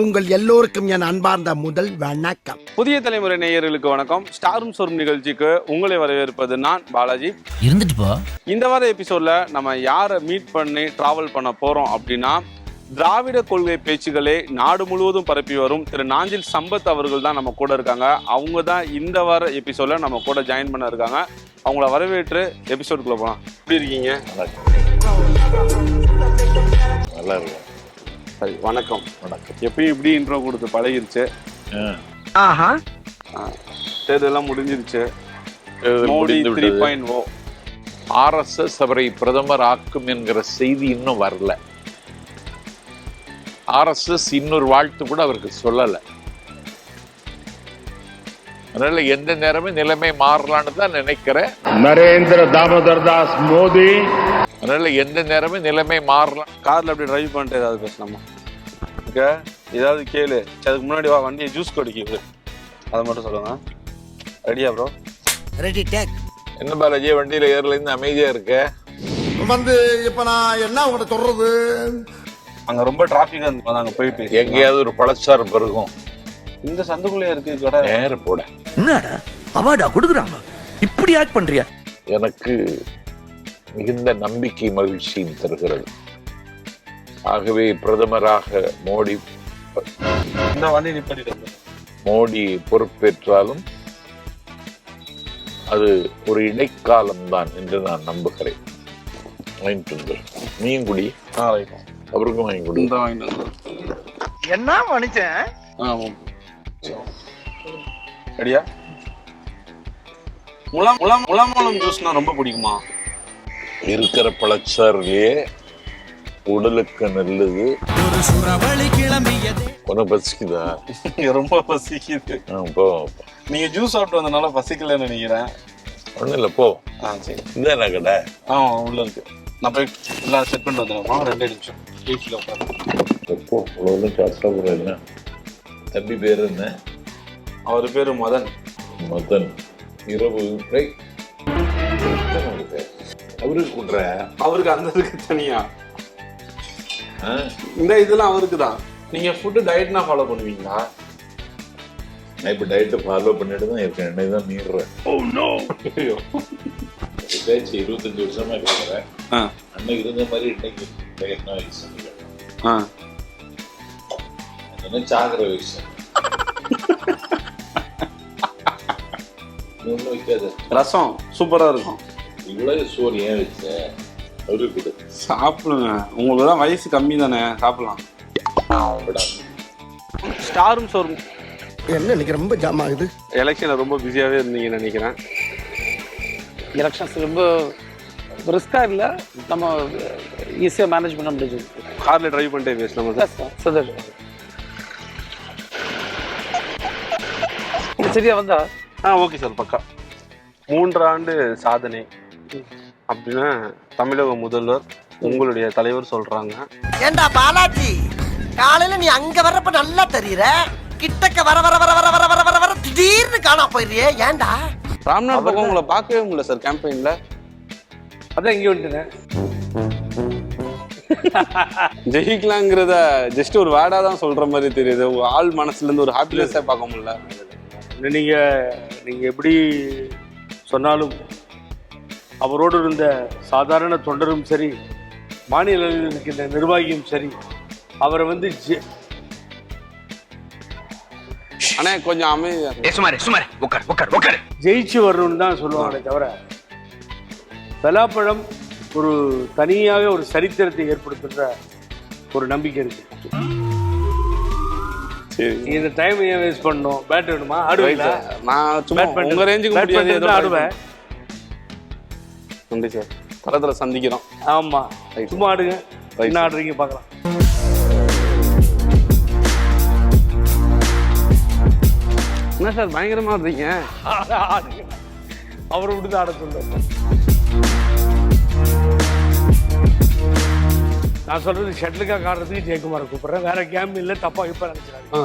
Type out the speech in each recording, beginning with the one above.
உங்கள் எல்லோருக்கும் என் அன்பார்ந்த முதல் வணக்கம். புதிய தலைமுறை நேயர்களுக்கு வணக்கம். ஸ்டாரும் சோரும் நிகழ்ச்சிக்கு உங்களை வரவேற்பது நான் பாலாஜி. இருந்துட்டு போ இந்த வார எபிசோட்ல நம்ம யாரை மீட் பண்ணி டிராவல் பண்ண போறோம் அப்படின்னா திராவிட கொள்கை பேச்சுகளை நாடு முழுவதும் பரப்பி வரும். திரு நாஞ்சில் சம்பத் அவர்கள் தான் நம்ம கூட இருக்காங்க. அவங்க தான் இந்த வார எபிசோட்ல நம்ம கூட ஜாயின் பண்ண இருக்காங்க. அவங்கள வரவேற்று எபிசோடுக்குள்ள போகலாம் எப்படி இருக்கீங்க? நல்லா இருக்கும் சரி வணக்கம். வணக்கம். எப்பயும் இப்படி இன்ட்ரோ கொடுத்து பழகிருச்சு. ஆஹா. தேர்தலாம் முடிஞ்சிருச்சு. Modi three point O RSS அவரை பிரதமர் ஆக்கும் என்கிற செய்தி இன்னும் வரல. ஆர்எஸ்எஸ் இன்னொரு வாழ்த்து கூட அவருக்கு சொல்லலை. அதனால எந்த நேரமே நிலைமை மாறலான்னு தான் நினைக்கிறேன். நரேந்திர தாமோதர் தாஸ் மோடி அதனால எந்த நேரமும் நிலைமை மாறலாம் கார்ல அப்படி டிரைவ் பண்ணிட்டு ஏதாவது பேசலாமா? ஓகே? ஏதாவது கேளு. அதுக்கு முன்னாடி வா வண்டியை ஜூஸ் குடிக்க அதை மட்டும் சொல்லுங்க. ரெடியா ப்ரோ ரெடி டேக் என்ன பாலாஜி வண்டியில ஏறல இருந்து அமைதியா இருக்க? வந்து இப்ப நான் என்ன உங்கள்ட்ட சொல்றது? அங்க ரொம்ப டிராபிக் இருந்து அங்க போயிட்டு. எங்கேயாவது ஒரு பழச்சாறு பெருகும். இந்த சந்துக்குள்ளே இருக்கு கடை. நேர போட. என்னடா? அவார்டா கொடுக்குறாங்க. இப்படி ஆக்ட் பண்றியா? எனக்கு மிகுந்த நம்பிக்கை மகிழ்ச்சியும் தருகிறது. ஆகவே பிரதமராக மோடி மோடி பொறுப்பேற்றாலும் அது ஒரு இடைக்காலம்தான் என்று நான் நம்புகிறேன். வாங்கிட்டு. நீயும் குடி. அவருக்கும் வாங்கி கொடு. என்ன மனுஷன்? ரெடியா முலாம் முலாம் முலாமலம் ஜூஸ்னா ரொம்ப பிடிக்குமா? இருக்கிற பழச்சாறுலயே உடலுக்கு நல்லது. உனக்கு பசிக்குதா? ரொம்ப பசிக்குது. போ. நீங்க ஜூஸ் சாப்பிட்டு வந்தனால பசிக்கலன்னு நினைக்கிறேன். ஒன்றும் இல்லை போ. ஆ சரி. இதான் கடை? ஆ உள்ள இருக்கு. நான் போய் எல்லாம் செட் பண்ணிட்டு வந்துடுறேன் ரெண்டே நிமிஷம். வீட்டில் உட்காந்து எப்போ அவ்வளோ சாப்பிட்டா என்ன? தம்பி பேர் என்ன? அவர் பேரு மதன். மதன். இரவு? அவருக்கு கொடுற அவருக்கு அந்த இதுக்கு தனியா? இந்த இதெல்லாம் அவருக்கு தான் நீங்க ஃபுட்டு டயட்னா ஃபாலோ பண்ணுவீங்களா? நான் இப்போ டயட்டை ஃபாலோ பண்ணிட்டு தான் இருக்கேன். என்னை தான் மீறுறேன். ஐயோ. பேச்சு இருபத்தஞ்சு வருஷமா இருக்கிறேன் அன்னைக்கு இருந்த மாதிரி இன்னைக்கு டயட்னா வயசு ஆ. என்ன சாகிற வயசு? நீ ஒன்றும் வைக்காத ரசம். சூப்பரா இருக்கும். இவ்வளவு சோறு ஏன் வச்ச? அவருக்கு கொடு சாப்பிடுங்க. உங்களுக்கு தான் வயசு கம்மி தானே சாப்பிடலாம். ஸ்டாரும் சோறும். என்ன இன்னைக்கு ரொம்ப ஜாம் ஆகுது? எலெக்ஷனில் ரொம்ப பிஸியாகவே இருந்தீங்கன்னு நினைக்கிறேன். எலெக்ஷன்ஸ் ரொம்ப ரிஸ்க்காக இல்லை. நம்ம ஈஸியாக மேனேஜ் பண்ண முடிஞ்சது. காரில் டிரைவ் பண்ணிட்டே பேசலாம் சந்தோஷம் சரியா வந்தா? ஆ ஓகே சார் பக்கா. மூன்றாண்டு சாதனை. அப்படின்னு தமிழக முதல்வர் உங்களுடைய தலைவர் சொல்றாங்க. ஏண்டா பாலாஜி? காலையில நீ அங்க வர்றப்ப நல்லா தெரியற? கிட்டக்க வர வர வர வர வர வர வர வர திடீர்னு காணா போயிடுறியே ஏண்டா ராம்நாத் பக்கம் உங்களை பார்க்கவே முடியல சார் கேம்பெயின்ல அதான் இங்கே வந்துட்டேன். ஜெயிக்கலாங்கிறத ஜஸ்ட் ஒரு வேர்டா தான் சொல்ற மாதிரி தெரியுது. உங்க ஆள் மனசுல இருந்து ஒரு ஹாப்பினஸே பார்க்க முடியல. நீங்கள் நீங்கள் எப்படி சொன்னாலும் அவரோடு இருந்த சாதாரண தொண்டரும் சரி மாநில இருக்கின்ற நிர்வாகியும் சரி அவரை வந்து ஆனா கொஞ்சம் அமைதியா இருங்க. ஜெயிச்சு வரணும்னு தான் சொல்லுவாங்களே தவிர பலாப்பழம் ஒரு தனியாக ஒரு சரித்திரத்தை ஏற்படுத்துகிற ஒரு நம்பிக்கை இருக்கு. இந்த டைம் ஏன் வேஸ்ட் பண்ணணும்? பேட் வேணுமா? ஆடுவீங்களா? Sir. நான் சும்மா. உங்க ரேஞ்சுக்கு முடியாது ஆடுவேன். நன்றி சார். தரத்துல சந்திக்கிறோம். ஆமா. Right. சும்மா ஆடுங்க. என்ன. ஆடுறீங்க பார்க்கலாம். என்ன சார் பயங்கரமா இருந்தீங்க ஆடுங்க அவரை விட்டு ஆட சொல்ல நான் சொல்றது ஷட்டிலுக்காக ஆடுறதுக்கு ஜெயக்குமாரை கூப்பிடுறேன். வேற கேம் இல்லை தப்பா இப்ப நினைச்சிடாங்க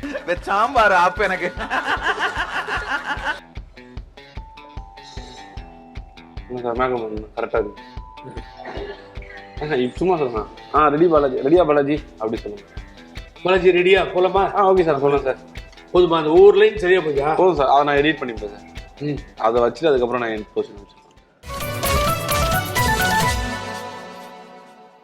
அப்படியாண்ணா சாம்பார் ஆப்பு எனக்கு. கரெக்டாக இருக்கு. சும்மா சொல்லுங்க ஆ ரெடி பாலாஜி ரெடியா பாலாஜி? அப்படி சொல்லுங்க பாலாஜி ரெடியா போலாமா? ஆ ஓகே சார் சொல்லுங்க சார். போதுமா அந்த லைன் சரியா போச்சா போதும் சார் அதை நான் எடிட் பண்ணிப்பேன் சார். ம். அதை வச்சுட்டு அதுக்கப்புறம் நான் என் போஸ்ட்